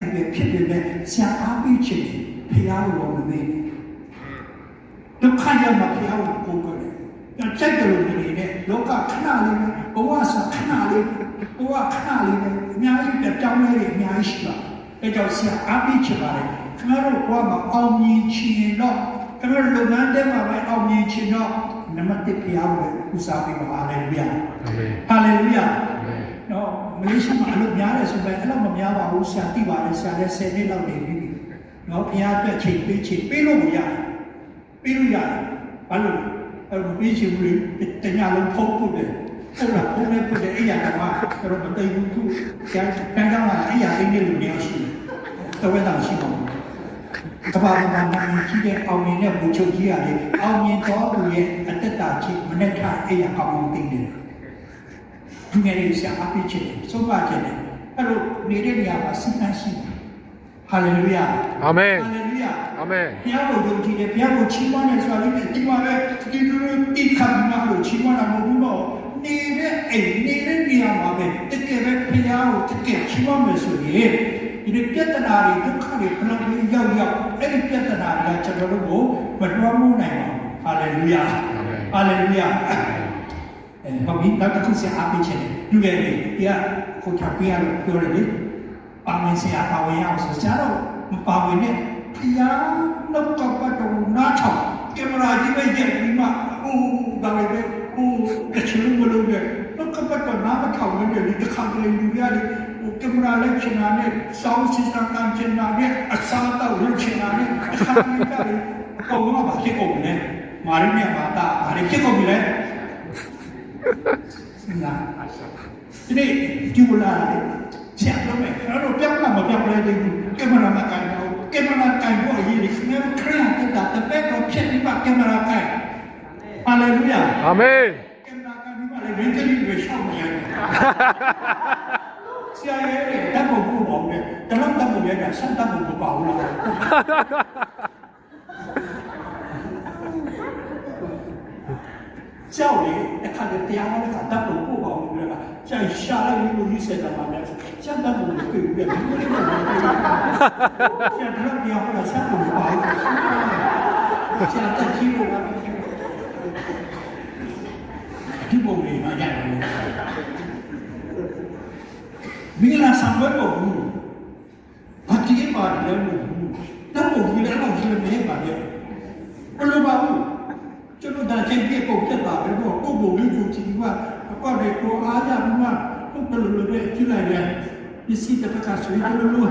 ပဲဖြစ်ပေမဲ့ဆရာအားပေးခြင်းဖះကိုမမေ့နဲ့ဒုက္ခရောက်မှဖះကိုကိုးကွယ်တယ်။ဒါကြိုက်တယ်လို့နေနေလောကခဏလေးပဲဘဝဆိုခဏလေးဘဝခဏလေးပဲအများကြီးတောင်းလဲတွေအများကြီးရှိပါတယ်။အဲကြောင့်ဆရာအားပေးချင်ပါတယ်။ခင်ဗျားတို့ဘဝမှာအောင်မြင်ချင်တော့ခင်ဗျားတို့လုပ်ငန်းထဲမှာပဲအောင်မြင်ချင်တော့နံပါတ်1ဖះကိုဦးစားပေးပါဟာလေလုယာအာမင်။ဟာလေလုယာအာမင်။နော်မလေးရှားမှာအလုပ်များတယ်ဆိုပေ မဲ့အဲ့လိုမများပါဘူးဆရာသိပါတယ်ဆရာလည်း10နှစ်လောက်နေပြီ။နော်ဘုရားအတွက်ချိန်ပေးချိန်ပေးလို့မရတယ်။ပေးလို့ရတယ်။ဘာလို့လဲအဲ့လိုပေးချိန်ဘူးလေတညလုံးဖုတ်ဖို့တယ်။ဟုတ်လားဖုတ်နေဖို့တယ်အဲ့ရကမှတော့မသိဘူးသူကျန်တန်းကမှအဲ့ရအိမ်နေလို့နေရှိတယ်။တော့ဝဲတာရှိပါဘူး။ကဘာမှာနာမည်ကြီးတဲ့အောင်မြင်တဲ့ဘူချုပ်ကြီးရတယ်။အောင်မြင်တော်သူရဲ့အတ္တတာကြီးမနဲ့ထားအဲ့ရကောင်းအောင်သိတယ်။ဒီငယ်လေးဆရာအပိချစ်တယ်ဆုံးမချစ်တယ် အဲ့လိုနေတဲ့နေရာမှာစိတ်နှရှိတယ်ဟာလေလုယာအာမင်ဟာလေလုယာအာမင်ဘုရားကိုယုံကြည်တယ်ဘုရားကိုချီးမွမ်းတယ်ဆိုတာလေဒီမှာပဲဒီလိုတိခတ်မှာလို့ချီးမွမ်းတာမဟုတ်ဘူးတော့နေတဲ့အိမ်နေတဲ့နေရာမှာပဲတကယ်ပဲဘုရားကိုတကယ်ချီးမွမ်းမယ်ဆိုရင်ဒီပြဿနာတွေဒုက္ခတွေဘယ်လိုမျိုးရောက်ရောက်အဲ့ဒီပြဿနာတွေကကျွန်တော်တို့ကိုမတွားမှုနိုင်ပါဘူးဟာလေလုယာဟာလေလုယာအဲ ဟုတ်ပြီနောက်တစ်ခုဆရာအားပေးချင်တယ်လူငယ်တွေဒီကကိုချပေးရလို့ပြောတယ်လေပါဝင်ဆရာပါဝင်ရအောင်ဆိုဆရာတော့မပါဝင်နဲ့ဖျားနောက်ကပတ်တော်နားထောင်ကင်မရာကြီးပဲရက်ပြီးမှအိုးဒါလည်းပဲအိုးတချင်မလို့ပဲနောက်ကပတ်တော်နားမထောင်နေတယ်ဒီတစ်ခါကလေးလူရတယ်ဟိုကင်မရာလိုက်ချင်တာနဲ့စောင်းစစ်စံကန်ချင်တာနဲ့အစားတော့လုပ်ချင်တာနဲ့အခါကြီးကလေအကုန်လုံးကဘာဖြစ်ကုန်လဲမာရင်းနဲ့မာတာဘာတွေဖြစ်ကုန်ပြီလဲ စဉ်းစားဒီနေ့ဒီဝလာလေချက်တော့မယ်အဲ့တော့ပြောင်းလာမပြောင်းလဲသေးဘူးကင်မရာမကန်တော့ကင်မရာကန်ဖို့အရေးကြီးနေခရမ်းတက်တာတပည့်တော့ဖြစ်ပြီးမှကင်မရာကန်ဟာလေလုယာအာမင်ကင်မရာကန်ပြီးမှလည်းဝင်းကလေးတွေရှောက်နေရတယ်ဆရာရဲ့ဓာတ်ပုံပို့ပါဦးလေတလုံးဓာတ်ပုံရဲ့ကဆန်ဓာတ်ပုံမပါဘူးလား ကြောက်လေအခါတည်းတရားဟောတဲ့ခါဓာတ်ပုံပို့ပါဦးလေကျန်ရှာလိုက်လို့ယူဆက်တာပါလေကျန်ဓာတ်ပုံကိုတွေ့ပြီးတော့ဒီလိုမျိုးကျန်ဓာတ်တရားဟောတာဆက်ပုံပါဘူးကျန်တက်ကြည့်လို့ဒီပုံလေးမရတယ်မင်္ဂလာဆောင်ပွဲပေါ်ဘူးဘာကြည့်ပါလဲလို့ဓာတ်ပုံကြီးလည်းတော့ကြီးလည်းမရပါဘူးဘယ်လိုပါဘူးကျွန် တော်ဒါချင်းပြပုံပြတ်တာပဲတော့ကိုပုံလေးကြည့်ကြည့်မှာအကောက်တွေကိုအားရပြီးမှဟုတ်တယ်လို့လည်းကြည့်လိုက်တယ်ပစ္စည်းတစ်ခါဆွေးတယ်လို့